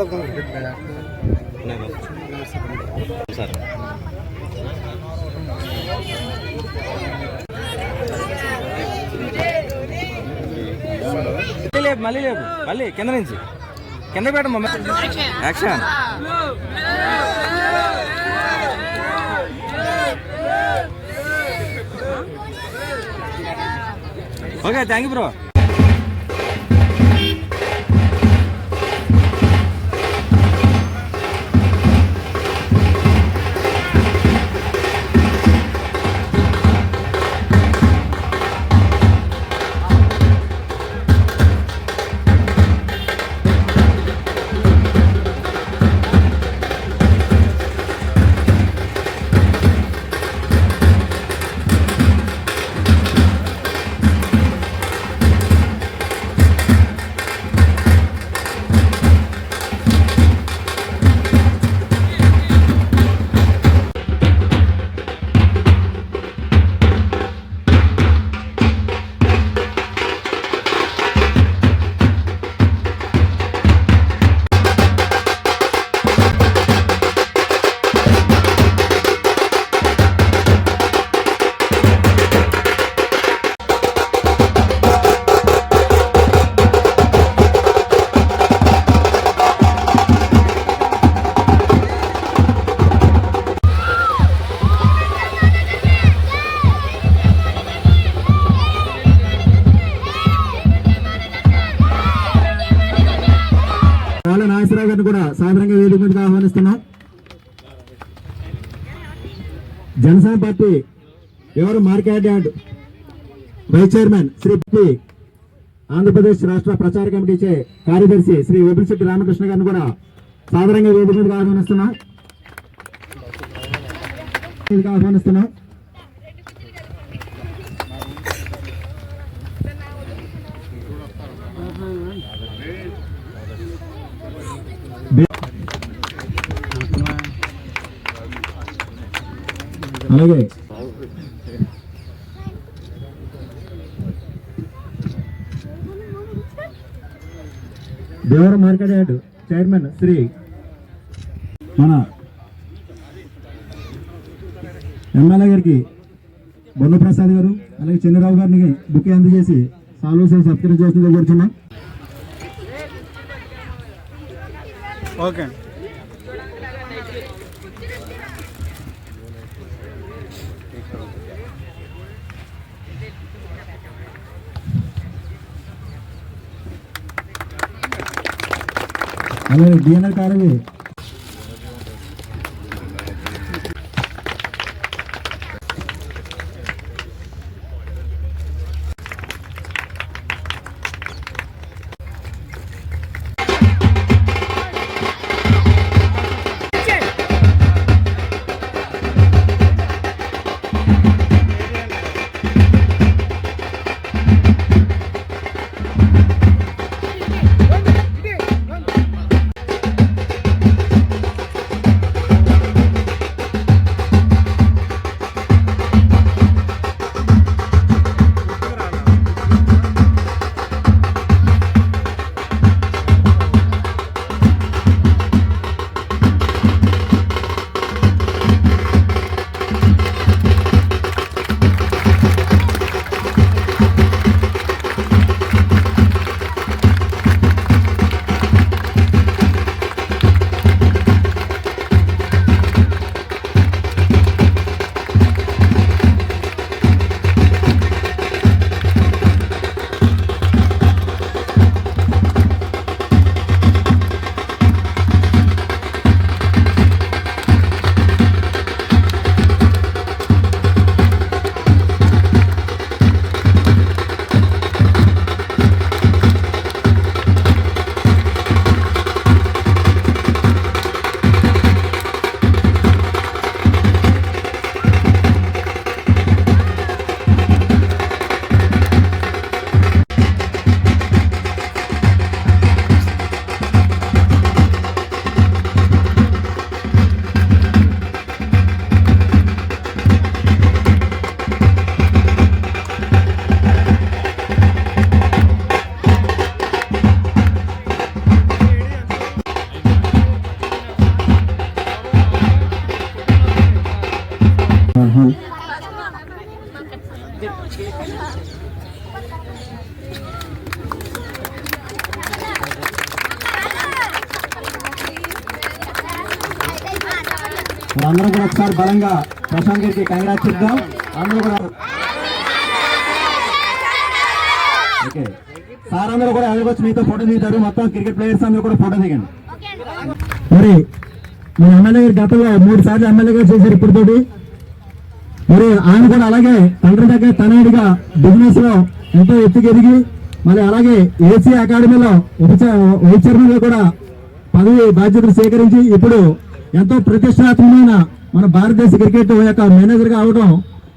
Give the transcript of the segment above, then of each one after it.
ఒకసారి సార్ మళ్ళీ లేపు మళ్ళీ లేపు మళ్ళీ కింద నుంచి కింద పెట్టమ్మ action okay thank you bro గారిని కూడా సాధారణంగా వేదిక మీదకి ఆహ్వానిస్తున్నాం? జనసేన పార్టీ ఎవరు? Market yard vice chairman Shri P. Andhra Pradesh రాష్ట్ర ప్రచార కమిటీ చే కార్యదర్శి శ్రీ వెబిశెట్టి రామకృష్ణ గారిని కూడా సాధారణంగా వేదిక మీదకి ఆహ్వానిస్తున్నాం? ఆహ్వానిస్తున్నాం? అలాగే. Devara market yard chairman Shri మన ఎమ్మెల్యే గారికి బొన్న ప్రసాద్ గారు అలాగే చంద్రరావు గారిని బుక్ అందజేసి సాల్వ్ సత్కరణ చేస్తుందిగా కోరుచున్నాం. ఓకే. అలాగే డిఎన్ఆర్ కాలేజీ అందరూ కూడా ఒకసారి బలంగా ప్రశాంత్ గారికి కంగ్రాట్స్ ఇద్దాం అందరూ కూడా ఓకే. సార్ అందరూ కూడా వచ్చి మీతో ఫోటో దిగుతారు. మొత్తం క్రికెట్ ప్లేయర్స్ అందరూ కూడా ఫోటో దిగండి. మరి మన ఎమ్మెల్యే గారు గతంలో మూడు సార్లు ఎమ్మెల్యే గారు చేశారు ఇప్పటితోటి. మరి ఆయన కూడా అలాగే తండ్రి దగ్గర తనయుడిగా బిజినెస్లో ఎంతో ఎత్తుకెదిగి మరి అలాగే ఏసీ అకాడమీలో ఉప వైస్ చైర్మన్గా కూడా పదవి బాధ్యతలు స్వీకరించి ఇప్పుడు ఎంతో ప్రతిష్టాత్మకమైన మన భారతదేశ క్రికెట్ యొక్క మేనేజర్గా అవడం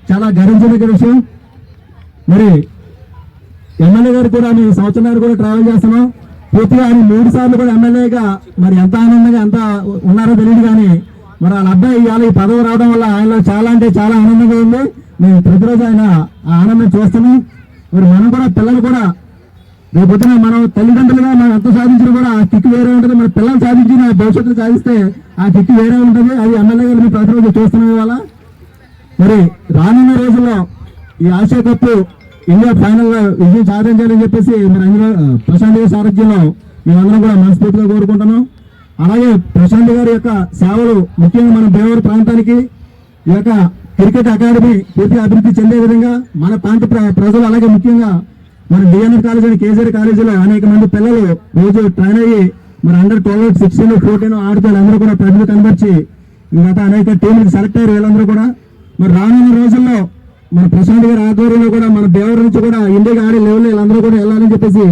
చాలా గర్వించదగ్గ విషయం. మరి ఎమ్మెల్యే గారు కూడా మీ సంవత్సరాలు కూడా ట్రావెల్ చేస్తున్నాం. పూర్తిగా ఆయన మూడు సార్లు కూడా ఎమ్మెల్యేగా మరి ఎంత ఆనందంగా ఎంత ఉన్నారో తెలియదు కానీ మరి వాళ్ళ అబ్బాయి ఇవాళ ఈ పదవి రావడం వల్ల ఆయనలో చాలా అంటే చాలా ఆనందంగా ఉంది. మేము ప్రతిరోజు ఆయన ఆ ఆనందం చూస్తున్నాం. మరి మనం కూడా పిల్లలు కూడా రేపు మనం తల్లిదండ్రులుగా మనం ఎంత సాధించినా కూడా ఆ కిక్ వేరే ఉంటుంది. మన పిల్లలు సాధించిన భవిష్యత్తులో సాధిస్తే ఆ కిక్ వేరే ఉంటుంది. అది ఎమ్మెల్యే గారు ప్రతిరోజు చూస్తున్నాం ఇవాళ. మరి రానున్న రోజుల్లో ఈ ఆసియా కప్ ఇండియా ఫైనల్ విజయం సాధించాలని చెప్పేసి మరి అందులో ప్రశాంత్ గారి సారథ్యంలో మేమందరం కూడా మనస్ఫూర్తిగా కోరుకుంటున్నాం. అలాగే ప్రశాంత్ గారి యొక్క సేవలు ముఖ్యంగా మన బేవూరు ప్రాంతానికి ఈ యొక్క క్రికెట్ అకాడమీ పూర్తిగా అభివృద్ధి చెందే విధంగా మన ప్రాంత ప్ర- ప్రజలు అలాగే ముఖ్యంగా మరి డిఎన్ఎఫ్ కాలేజ్ అని కేసీఆర్ కాలేజీలో అనేక మంది పిల్లలు రోజు ట్రైన్ అయ్యి మరి అండర్ ట్వెల్వ్ సిక్స్టీన్ ఫోర్టీన్ ఆడుతారు అందరూ కూడా ప్రజలు కనబరిచి గత అనేక టీంలకు సెలెక్ట్ అయ్యారు. వీళ్ళందరూ కూడా మరి రానున్న రోజుల్లో మన ప్రశాంత్ గారి ఆధ్వర్యంలో కూడా మన దేవర నుంచి కూడా ఇండియాకి ఆడే లెవెల్ వీళ్ళందరూ కూడా వెళ్ళాలని చెప్పేసి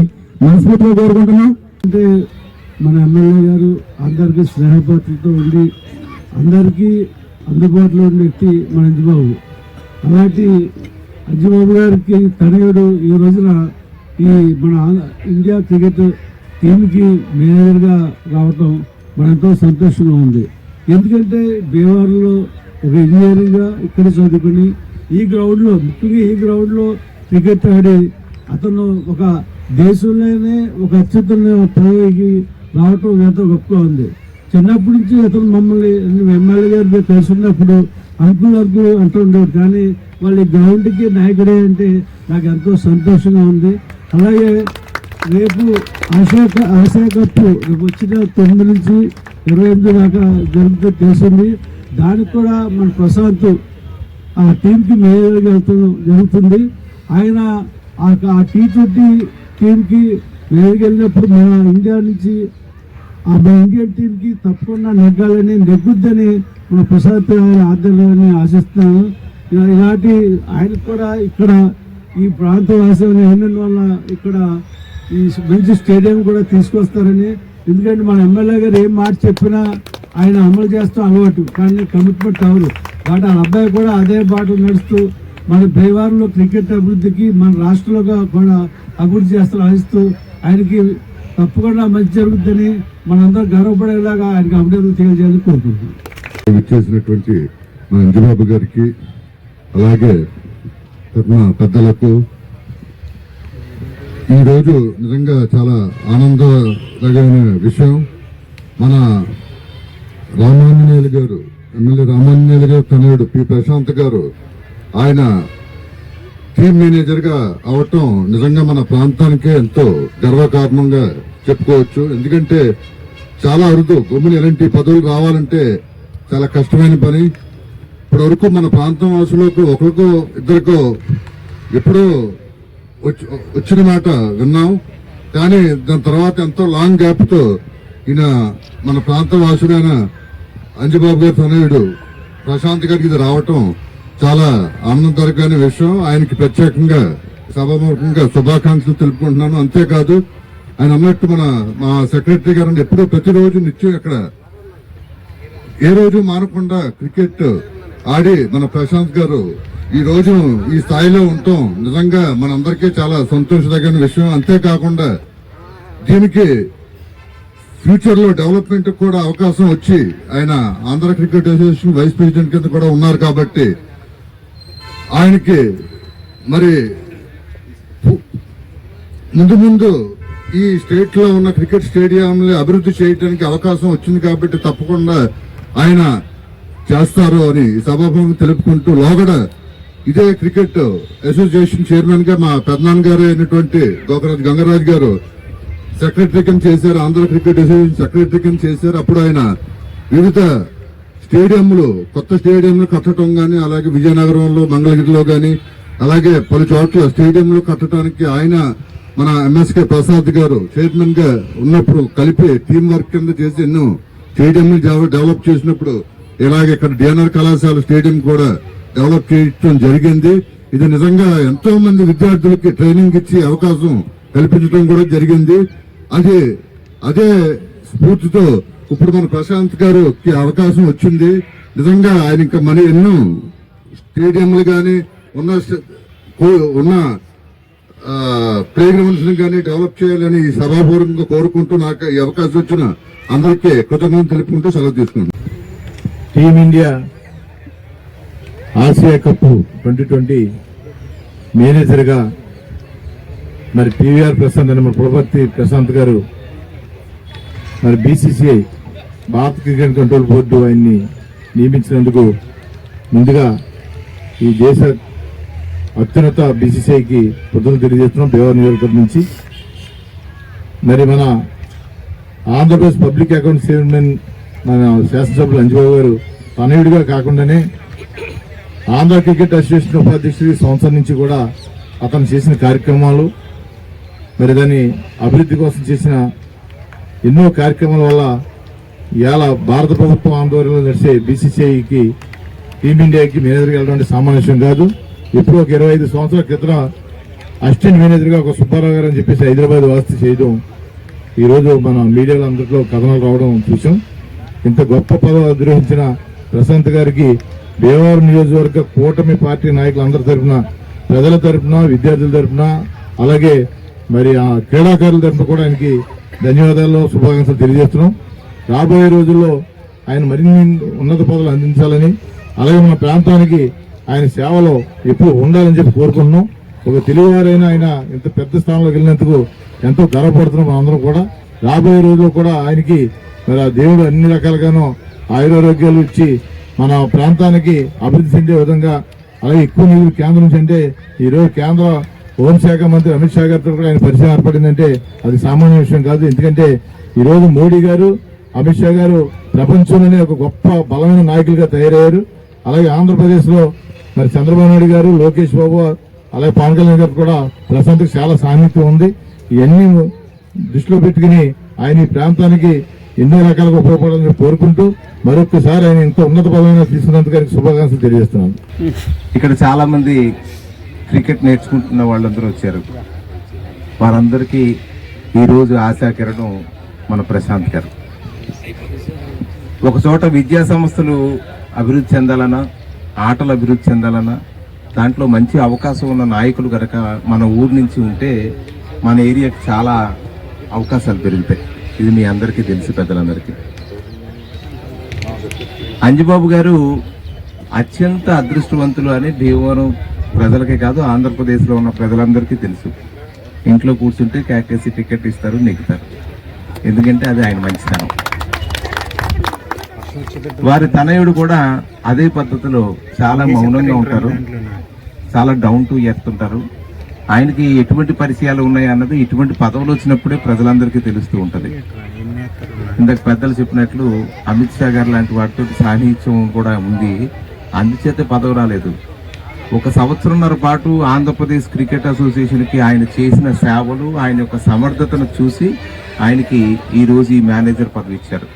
మనస్ఫూర్తిగా కోరుకుంటున్నాం. అంటే మన ఎమ్మెల్యే గారు అందరికీ స్నేహపాత్రతో ఉండి అందరికీ అందుబాటులో ఉండే వ్యక్తి మన అంజబాబు అలాంటి అంజబాబు గారికి తనయుడు ఈ రోజున ఈ మన ఇండియా క్రికెట్ టీంకి మేనేజర్గా రావటం మన ఎంతో సంతోషంగా ఉంది. ఎందుకంటే బీహార్లో ఒక ఇంజనీరింగ్గా ఇక్కడ చదువుకుని ఈ గ్రౌండ్లో ముఖ్యంగా ఈ గ్రౌండ్లో క్రికెట్ ఆడి అతను ఒక దేశంలోనే ఒక అత్యుత్తమ పదవికి రావటం ఎంతో గొప్పగా ఉంది. చిన్నప్పటి నుంచి అతను మమ్మల్ని ఎమ్మెల్యే గారి కలిసి ఉన్నప్పుడు అంకుల్ అంకుల్ అంటూ ఉండేవాడు కానీ వాళ్ళ గ్రౌండ్కి నాయకుడే అంటే నాకు ఎంతో సంతోషంగా ఉంది. అలాగే రేపు ఆశా ఆశా కప్పు రేపు వచ్చిన తొమ్మిది నుంచి ఇరవై ఎనిమిది దాకా జరుగుతూ తెలిసింది దానికి కూడా మన ప్రశాంత్ ఆ టీంకి మేయర్గా జరుగుతుంది. ఆయన ఆ ఆ టీ ట్వంటీ టీంకి మేయర్గా వెళ్ళినప్పుడు మన ఇండియా నుంచి ఆ ఇండియన్ టీంకి తప్పకుండా నెగ్గాలని నెగ్గుద్దని మన ప్రసాద్ ఆయన ఆధ్వర్యాన్ని ఆశిస్తున్నాను. ఇలాంటి ఆయన కూడా ఇక్కడ ఈ ప్రాంత వాసన వల్ల ఇక్కడ ఈ మంచి స్టేడియం కూడా తీసుకొస్తారని. ఎందుకంటే మన ఎమ్మెల్యే గారు ఏం మాట చెప్పినా ఆయన అమలు చేస్తాం అలవాటు. కానీ కమిట్మెంట్ అవరు కాబట్టి ఆ అబ్బాయి కూడా అదే బాట నడుస్తూ మన బీహార్లో క్రికెట్ అభివృద్ధికి మన రాష్ట్రంలో కూడా అభివృద్ధి చేస్తూ ఆశిస్తూ ఆయనకి తప్పకుండా మంచి జరుగుతుందని మనందరం గర్వపడేలాగా ఆయనకి అభివృద్ధి తెలియజేయాలని కోరుకుంటున్నాం. ఇచ్చేసినటువంటి మా అంజబాబు గారికి అలాగే మా పెద్దలకు ఈరోజు నిజంగా చాలా ఆనందదగిన విషయం. మన రామాంజనేయులు గారు ఎమ్మెల్యే రామాంజనేయులు గారు తనయుడు పి. ప్రశాంత్ గారు ఆయన టీమ్ మేనేజర్గా అవటం నిజంగా మన ప్రాంతానికే ఎంతో గర్వకారణంగా చెప్పుకోవచ్చు. ఎందుకంటే చాలా అరుదు. గమ్ములు ఎలాంటి పదవులు రావాలంటే చాలా కష్టమైన పని. ఇప్పటి వరకు మన ప్రాంతం వాసులకు ఒకరికో ఇద్దరికో ఎప్పుడో వచ్చి- వచ్చిన మాట విన్నాం. కానీ దాని తర్వాత ఎంతో లాంగ్ గ్యాప్తో ఈయన మన ప్రాంత వాసుడైన అంజబాబు గారి తనయుడు ప్రశాంత్ గారికి ఇది రావటం చాలా ఆనందకరమైన విషయం. ఆయనకి ప్రత్యేకంగా సభాముఖంగా శుభాకాంక్షలు తెలుపుకుంటున్నాను. అంతేకాదు ఆయన అన్నట్టు మన మా సెక్రటరీ గారు ఎప్పుడూ ప్రతిరోజు నిత్యం ఇక్కడ ఏ రోజు మానకుండా క్రికెట్ ఆడి మన ప్రశాంత్ గారు ఈ రోజు ఈ స్థాయిలో ఉంటాం. నిజంగా మనందరికీ చాలా సంతోషదగిన విషయం. అంతేకాకుండా దీనికి ఫ్యూచర్లో డెవలప్మెంట్ కూడా అవకాశం వచ్చి ఆయన Andhra cricket association vice president కింద కూడా ఉన్నారు కాబట్టి ఆయనకి మరి ముందు ముందు ఈ స్టేట్లో ఉన్న క్రికెట్ స్టేడియంని అభివృద్ధి చేయడానికి అవకాశం వచ్చింది కాబట్టి తప్పకుండా ఆయన చేస్తారు అని సభాభంగం తెలుపుకుంటూ లోగడ ఇదే క్రికెట్ అసోసియేషన్ చైర్మన్గా మా పెద్దనాన్న గారు అయినటువంటి గోకరాజ్ గంగరాజ్ గారు సెక్రటరీ కింద చేశారు ఆంధ్ర క్రికెట్ అసోసియేషన్ సెక్రటరీ కింద చేశారు. అప్పుడు ఆయన వివిధ స్టేడియంలు కొత్త స్టేడియంలు కట్టడం కానీ అలాగే విజయనగరంలో మంగళగిరిలో కానీ అలాగే పలు చోట్ల స్టేడియంలు కట్టడానికి ఆయన మన ఎంఎస్కే ప్రసాద్ గారు చైర్మన్గా ఉన్నప్పుడు కలిపి టీం వర్క్ కింద చేసి ఎన్నో స్టేడియంలు డెవలప్ చేసినప్పుడు ఇలాగే ఇక్కడ డిఎన్ఆర్ కళాశాల స్టేడియం కూడా డెవలప్ చేయడం జరిగింది. ఇది నిజంగా ఎంతో మంది విద్యార్థులకి ట్రైనింగ్ ఇచ్చి అవకాశం కల్పించడం కూడా జరిగింది. అది అదే స్ఫూర్తితో ఇప్పుడు మన ప్రశాంత్ గారుకి అవకాశం వచ్చింది. నిజంగా ఆయన ఇంకా మన ఎన్నో స్టేడియంలు కానీ ఉన్న కో- ఉన్న ప్లే గ్రౌండ్స్ కానీ డెవలప్ చేయాలని ఈ సభాపూర్వకంగా కోరుకుంటూ నాకు ఈ అవకాశం వచ్చిన అందరికీ కృతజ్ఞతలు తెలుపుకుంటూ సెలవు తీసుకుంటాను team India Asia cup twenty twenty మేనేజర్గా మరి పివిఆర్ ప్రశాంత్ అని మన పులపర్తి ప్రశాంత్ గారు మరి బీసీసీఐ భారత క్రికెట్ కంట్రోల్ బోర్డు ఆయన్ని నియమించినందుకు ముందుగా ఈ దేశ అత్యున్నత బీసీసీఐకి కృతజ్ఞతలు తెలియజేస్తున్నాం దేవర్ నియోజకవర్గం నుంచి. మరి మన ఆంధ్రప్రదేశ్ పబ్లిక్ అకౌంట్ చైర్మన్ మన శాసనసభ్యులు అంజబాబు గారు తనయుడిగా కాకుండానే ఆంధ్ర క్రికెట్ అసోసియేషన్ ఉపాధ్యక్షుడి సంవత్సరం నుంచి కూడా అతను చేసిన కార్యక్రమాలు మరి దాని అభివృద్ధి కోసం చేసిన ఎన్నో కార్యక్రమాల వల్ల ఇవాళ భారత ప్రభుత్వం ఆందోళనలో నడిచే బీసీసీఐకి టీమిండియాకి మేనేజర్కి వెళ్ళడం అంటే సామాన్య విషయం కాదు. ఇప్పుడు ఒక ఇరవై ఐదు సంవత్సరాల క్రితం అసిస్టెంట్ మేనేజర్గా ఒక సుబ్బారావు గారు అని చెప్పేసి హైదరాబాద్ వాస్తు చేయడం ఈరోజు మన మీడియాలో అందరిలో కథనాలు రావడం చూసాం. ఇంత గొప్ప పదవి అధిరోహించిన ప్రశాంత్ గారికి భీమవరం నియోజకవర్గ కూటమి పార్టీ నాయకులందరి తరఫున ప్రజల తరఫున విద్యార్థుల తరఫున అలాగే మరి ఆ క్రీడాకారుల తరఫున కూడా ఆయనకి ధన్యవాదాలు శుభాకాంక్షలు తెలియజేస్తున్నాం. రాబోయే రోజుల్లో ఆయన మరిన్ని ఉన్నత పదవులు అందించాలని అలాగే మన ప్రాంతానికి ఆయన సేవలో ఎప్పుడు ఉండాలని చెప్పి కోరుకుంటున్నాం. ఒక తెలుగువారైన ఆయన ఇంత పెద్ద స్థానంలోకి వెళ్ళినందుకు ఎంతో గర్వపడుతున్నాం మనందరం కూడా. రాబోయే రోజుల్లో కూడా ఆయనకి మరి ఆ దేవుడు అన్ని రకాలుగానో ఆయురారోగ్యాలు ఇచ్చి మన ప్రాంతానికి అభివృద్ధి చెందే విధంగా అలాగే ఎక్కువ నిధులు కేంద్రం చెంటే ఈరోజు కేంద్ర హోంశాఖ మంత్రి అమిత్ షా గారితో కూడా ఆయన పరిచయం ఏర్పడిందంటే అది సామాన్య విషయం కాదు. ఎందుకంటే ఈరోజు మోడీ గారు అమిత్ షా గారు ప్రపంచంలోనే ఒక గొప్ప బలమైన నాయకులుగా తయారయ్యారు. అలాగే ఆంధ్రప్రదేశ్లో మరి చంద్రబాబు నాయుడు గారు లోకేష్ బాబు అలాగే పవన్ కళ్యాణ్ గారు కూడా ప్రశాంత్కి చాలా సాన్నిధ్యం ఉంది. ఇవన్నీ దృష్టిలో పెట్టుకుని ఆయన ఈ ప్రాంతానికి ఎన్నో రకాలుగా ఉపయోగపడాలని కోరుకుంటూ మరొకసారి ఆయన ఇంత ఉన్నత పదమైన తీసుకున్నందుకు ఆయనకు శుభాకాంక్షలు తెలియజేస్తున్నాను. ఇక్కడ చాలా మంది క్రికెట్ నేర్చుకుంటున్న వాళ్ళందరూ వచ్చారు. వారందరికీ ఈరోజు ఆశాకిరణం మన ప్రశాంత్ గారు. ఒకచోట విద్యా సంస్థలు అభివృద్ధి చెందాలన్నా ఆటలు అభివృద్ధి చెందాలన్నా దాంట్లో మంచి అవకాశం ఉన్న నాయకులు గనక మన ఊరు నుంచి ఉంటే మన ఏరియాకి చాలా అవకాశాలు పెరుగుతాయి ఇది మీ అందరికీ తెలుసు పెద్దలందరికీ. అంజబాబు గారు అత్యంత అదృష్టవంతులు అని భీమవరం ప్రజలకే కాదు ఆంధ్రప్రదేశ్లో ఉన్న ప్రజలందరికీ తెలుసు. ఇంట్లో కూర్చుంటే క్యాకేసి టికెట్ ఇస్తారు నెగ్గుతారు. ఎందుకంటే అది ఆయన మంచితనం. వారి తనయుడు కూడా అదే పద్ధతిలో చాలా మౌనంగా ఉంటారు. చాలా డౌన్ టు ఎర్త్ ఉంటారు. ఆయనకి ఎటువంటి పరిచయాలు ఉన్నాయి అన్నది ఇటువంటి పదవులు వచ్చినప్పుడే ప్రజలందరికీ తెలుస్తూ ఉంటది. ఇందాక పెద్దలు చెప్పినట్లు అమిత్ షా గారు లాంటి వాటితో సాన్నిహిత్యం కూడా ఉంది. అందుచేత పదవి రాలేదు. ఒక సంవత్సరంన్నర పాటు ఆంధ్రప్రదేశ్ క్రికెట్ అసోసియేషన్కి ఆయన చేసిన సేవలు ఆయన యొక్క సమర్థతను చూసి ఆయనకి ఈ రోజు ఈ మేనేజర్ పదవి ఇచ్చారు.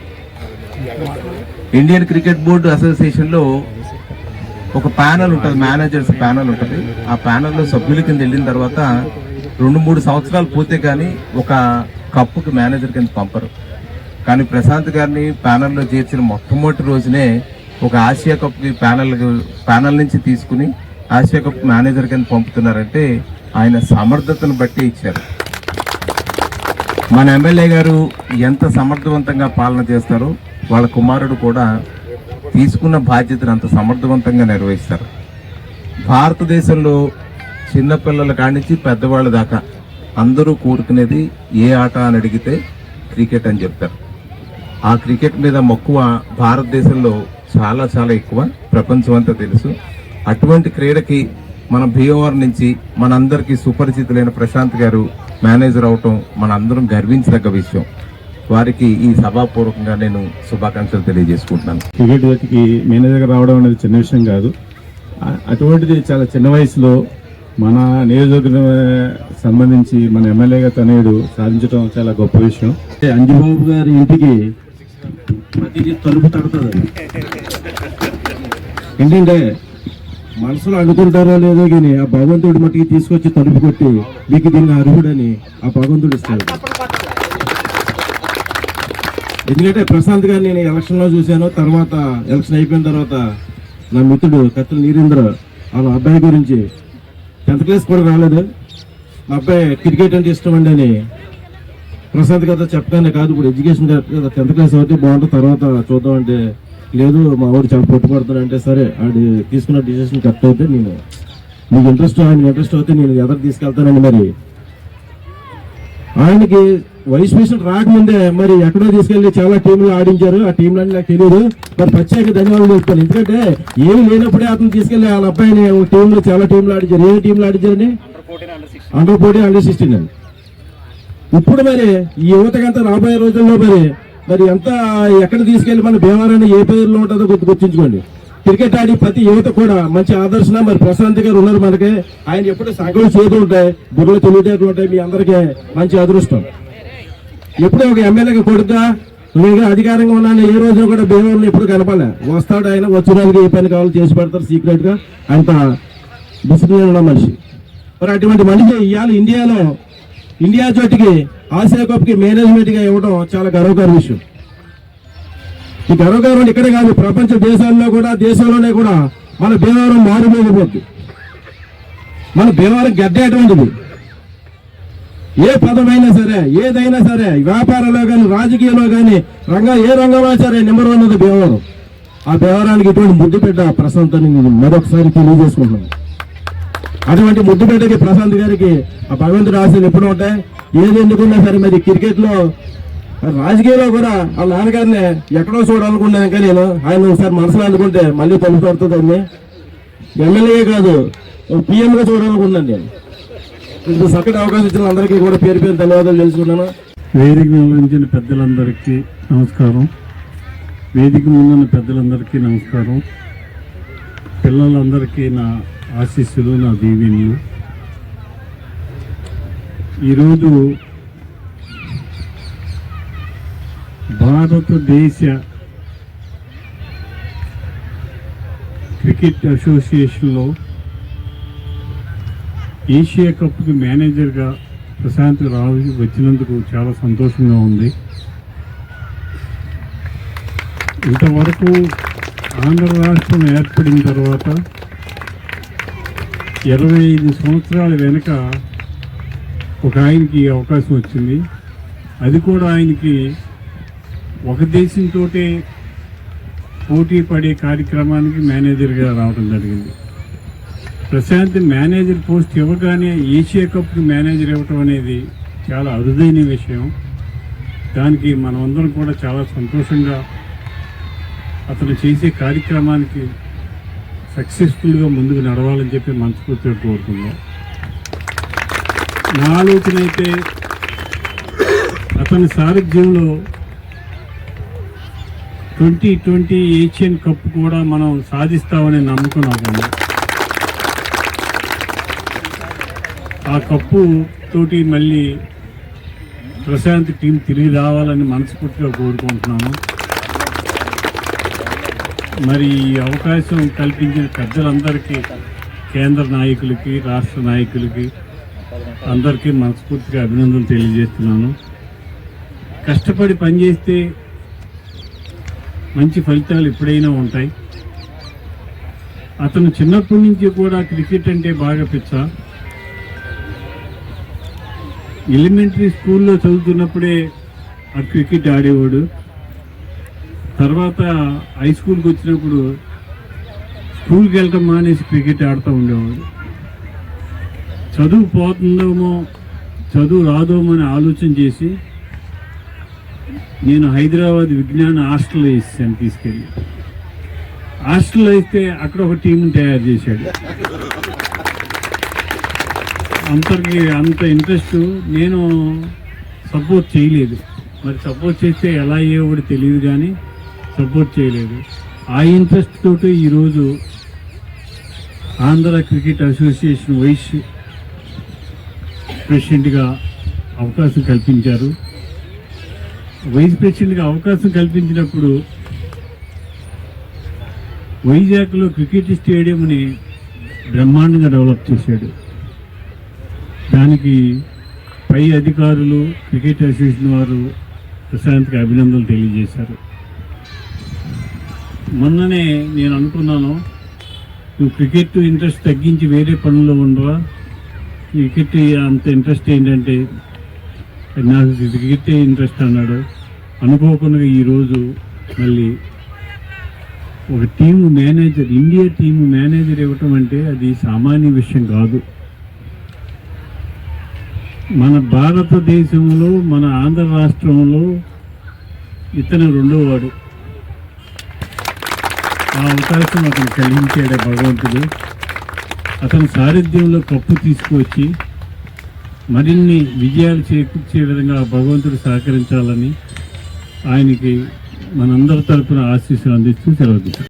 ఇండియన్ క్రికెట్ బోర్డు అసోసియేషన్లో ఒక ప్యానల్ ఉంటుంది మేనేజర్స్ ప్యానల్ ఉంటుంది. ఆ ప్యానల్లో సభ్యుల కింద వెళ్ళిన తర్వాత రెండు మూడు సంవత్సరాలు పోతే కానీ ఒక కప్పుకి మేనేజర్ కింద పంపరు. కానీ ప్రశాంత్ గారిని ప్యానల్లో చేర్చిన మొట్టమొదటి రోజునే ఒక ఆసియా కప్కి ప్యానల్ ప్యానల్ నుంచి తీసుకుని ఆసియా కప్ మేనేజర్ కింద పంపుతున్నారంటే ఆయన సమర్థతను బట్టి ఇచ్చారు. మన ఎమ్మెల్యే గారు ఎంత సమర్థవంతంగా పాలన చేస్తారో వాళ్ళ కుమారుడు కూడా తీసుకున్న బాధ్యతను అంత సమర్థవంతంగా నిర్వహిస్తారు. భారతదేశంలో చిన్నపిల్లల కానించి పెద్దవాళ్ళ దాకా అందరూ కోరుకునేది ఏ ఆట అని అడిగితే క్రికెట్ అని చెప్తారు. ఆ క్రికెట్ మీద మక్కువ భారతదేశంలో చాలా చాలా ఎక్కువ. ప్రపంచం అంతా తెలుసు. అటువంటి క్రీడకి మన భీమవరం నుంచి మనందరికీ సుపరిచితులైన ప్రశాంత్ గారు మేనేజర్ అవటం మనందరం గర్వించదగ్గ విషయం. వారికి ఈ సభాపూర్వకంగా నేను శుభాకాంక్షలు తెలియజేసుకుంటున్నాను. క్రికెట్ జట్టుకి మేనేజర్గా రావడం అనేది చిన్న విషయం కాదు. అటువంటిది చాలా చిన్న వయసులో మన నియోజకవర్గం సంబంధించి మన ఎమ్మెల్యేగా తనయుడు సాధించడం చాలా గొప్ప విషయం. అంటే అంజుబాబు గారి ఇంటికి ప్రతిదీ తలుపు తడుతుంది. ఏంటంటే మనసులో అనుకుంటారో లేదో కానీ ఆ భగవంతుడి మట్టికి తీసుకొచ్చి తలుపు కొట్టి మీకు దీన్ని అర్హుడని ఆ భగవంతుడు ఇస్తాడు. ఎందుకంటే ప్రశాంత్ గారు నేను ఎలక్షన్లో చూశాను తర్వాత ఎలక్షన్ అయిపోయిన తర్వాత నా మిత్రుడు కత్తుల నీరేంద్ర వాళ్ళ అబ్బాయి గురించి టెన్త్ క్లాస్ కూడా రాలేదు. మా అబ్బాయి క్రికెట్ అంటే ఇష్టం అండి అని ప్రశాంత్ గారితో చెప్పగానే కాదు ఇప్పుడు ఎడ్యుకేషన్ టెన్త్ క్లాస్ అయితే బాగుంటుంది తర్వాత చూద్దాం అంటే లేదు మా ఊరు చాలా పట్టుబడుతున్నాడు అంటే సరే ఆడి తీసుకున్న డిసిషన్ కరెక్ట్ అయితే నేను మీకు ఇంట్రెస్ట్ ఆయన ఇంట్రెస్ట్ అయితే నేను ఎదరు తీసుకెళ్తానండి మరి. ఆయనకి వైస్ ప్రెసిడెంట్ రాకముందే మరి ఎక్కడో తీసుకెళ్ళి చాలా టీంలు ఆడించారు. ఆ టీంలన్నీ నాకు తెలియదు మరి ప్రత్యేక ధన్యవాదాలు చెప్తాను ఎందుకంటే ఏమి లేనప్పుడే అతను తీసుకెళ్ళి వాళ్ళ అబ్బాయిని టీంలో చాలా టీంలు ఆడించారు. ఏ టీంలు ఆడించారని అండర్ ఫోర్టీన్ అండర్ సిక్స్టీన్ అని ఇప్పుడు మరి ఈ యువతకంతా రాబోయే రోజుల్లో మరి మరి ఎంత ఎక్కడ తీసుకెళ్ళి మన భీమవరాన్ని ఏ పేరులో ఉంటుందో గుర్తు గుర్తుంచుకోండి. క్రికెట్ ఆడి ప్రతి యువత కూడా మంచి ఆదర్శన మరి ప్రశాంత్ గారు ఉన్నారు మనకి. ఆయన ఎప్పుడు సంఘం చేతులు ఉంటాయి బుర్రలు తెలివితేటలు ఉంటాయి. మీ అందరికీ మంచి అదృష్టం. ఎప్పుడూ ఒక ఎమ్మెల్యేగా కొడుతా నేను అధికారంగా ఉన్నాను ఏ రోజు కూడా భీమవరం ఎప్పుడు కనపలే వస్తాడు ఆయన వచ్చిన ఏ పని కావాలో చేసి పెడతారు సీక్రెట్గా అంత డిసిప్లిన్ ఉన్న మనిషి. మరి అటువంటి మనిషి ఇవాళ ఇండియాలో ఇండియా జట్టుకి ఆసియా కప్ మేనేజ్మెంట్గా ఇవ్వడం చాలా గర్వకార విషయం. ఈ గర్వకారం ఇక్కడే కాదు ప్రపంచ దేశాల్లో కూడా దేశంలోనే కూడా మన భీమవరం మారుమోగిపోద్ది మన భీమవరం గడ్డ అటువంటిది. ఏ పదమైనా సరే ఏదైనా సరే వ్యాపారంలో కానీ రాజకీయంలో కానీ రంగం ఏ రంగంలో సరే నెంబర్ వన్ ఉంది బేవరం. ఆ బేవరానికి ఇటువంటి ముద్దుపెట్ట ప్రశాంత్ అని నేను మరొకసారి తెలియజేసుకుంటున్నాను. అటువంటి ముద్దుపేటకి ప్రశాంత్ గారికి ఆ భగవంతుడు ఆశలు ఎప్పుడు ఉంటాయి. ఏది ఎందుకున్నా సరే మరి క్రికెట్లో రాజకీయంలో రాజకీయాల్లో కూడా ఆ నాన్నగారిని ఎక్కడో చూడాలనుకున్నాను కానీ నేను. ఆయన ఒకసారి మనసులో అనుకుంటే మళ్ళీ తలుపు పడుతుందండి ఎమ్మెల్యే కాదు పిఎంగా చూడాలనుకున్నాను నేను. ఇంత చక్కటి అవకాశం ఇచ్చిన అందరికీ కూడా పేరు పేరు ధన్యవాదాలు తెలుసుకున్నాను. వేదిక నిర్వహించిన పెద్దలందరికీ నమస్కారం. వేదిక ముందున్న పెద్దలందరికీ నమస్కారం. పిల్లలందరికీ నా ఆశీస్సులు నా దీవెనలు. ఈరోజు భారతదేశ క్రికెట్ అసోసియేషన్లో ఏషియా కప్కి మేనేజర్గా ప్రశాంత్ రావు వచ్చినందుకు చాలా సంతోషంగా ఉంది. ఇంతవరకు ఆంధ్ర రాష్ట్రం ఏర్పడిన తర్వాత ఇరవై ఐదు సంవత్సరాల వెనుక ఒక ఆయనకి అవకాశం వచ్చింది. అది కూడా ఆయనకి ఒక దేశంతో పోటీ పడే కార్యక్రమానికి మేనేజర్గా రావడం జరిగింది. ప్రశాంత్ మేనేజర్ పోస్ట్ ఇవ్వగానే ఏషియా కప్కి మేనేజర్ ఇవ్వటం అనేది చాలా అరుదైన విషయం. దానికి మనమందరం కూడా చాలా సంతోషంగా అతను చేసే కార్యక్రమానికి సక్సెస్ఫుల్గా ముందుకు నడవాలని చెప్పి మనస్ఫూర్తిగా కోరుకుందాం నా ఆలోచన అయితే అతని సారథ్యంలో ట్వంటీ ట్వంటీ ఏషియన్ కప్ కూడా మనం సాధిస్తామనే నమ్మకం నాకుంది. ఆ కప్పు తోటి మళ్ళీ ప్రశాంత్ టీం తిరిగి రావాలని మనస్ఫూర్తిగా కోరుకుంటున్నాను మరి ఈ అవకాశం కల్పించిన పెద్దలందరికీ కేంద్ర నాయకులకి రాష్ట్ర నాయకులకి అందరికీ మనస్ఫూర్తిగా అభినందనలు తెలియజేస్తున్నాను. కష్టపడి పనిచేస్తే మంచి ఫలితాలు ఎప్పుడైనా ఉంటాయి. అతను చిన్నప్పటి నుంచి కూడా క్రికెట్ అంటే బాగా పిచ్చ. ఎలిమెంటరీ స్కూల్లో చదువుతున్నప్పుడే ఆ క్రికెట్ ఆడేవాడు. తర్వాత హై స్కూల్కి వచ్చినప్పుడు స్కూల్కి వెళ్ళటం మానేసి క్రికెట్ ఆడుతూ ఉండేవాడు. చదువు పోతుందేమో చదువు రాదేమో అని ఆలోచన చేసి నేను హైదరాబాద్ విజ్ఞాన హాస్టల్లో వేసాను తీసుకెళ్ళి. హాస్టల్లో వేస్తే అక్కడ ఒక టీంని తయారు చేశాడు. అంతకి అంత ఇంట్రెస్ట్ నేను సపోర్ట్ చేయలేదు. మరి సపోర్ట్ చేస్తే ఎలా అయ్యేవాడు తెలియదు కానీ సపోర్ట్ చేయలేదు. ఆ ఇంట్రెస్ట్ తోటి ఈరోజు ఆంధ్ర క్రికెట్ అసోసియేషన్ వైస్ ప్రెసిడెంట్గా అవకాశం కల్పించారు. వైస్ ప్రెసిడెంట్గా అవకాశం కల్పించినప్పుడు వైజాగ్లో క్రికెట్ స్టేడియంని బ్రహ్మాండంగా డెవలప్ చేశాడు. దానికి పై అధికారులు క్రికెట్ అసోసియేషన్ వారు ప్రశాంత్కి అభినందనలు తెలియజేశారు. మొన్ననే నేను అనుకున్నాను నువ్వు క్రికెట్ ఇంట్రెస్ట్ తగ్గించి వేరే పనుల్లో ఉండవా? క్రికెట్ అంత ఇంట్రెస్ట్ ఏంటంటే నాకు క్రికెట్ ఇంట్రెస్ట్ అన్నాడు. అనుకోకుండా ఈరోజు మళ్ళీ ఒక team manager India team manager ఇవ్వటం అంటే అది సామాన్య విషయం కాదు. మన భారతదేశంలో మన ఆంధ్ర రాష్ట్రంలో ఇతను రెండో వాడు ఆ అవకాశం అతను కలిగించాడు భగవంతుడు. అతని సారథ్యంలో కప్పు తీసుకువచ్చి మరిన్ని విజయాలు చేకూర్చే విధంగా భగవంతుడు సహకరించాలని ఆయనకి మనందరి తరపున ఆశీస్సులు అందిస్తూ సెలవు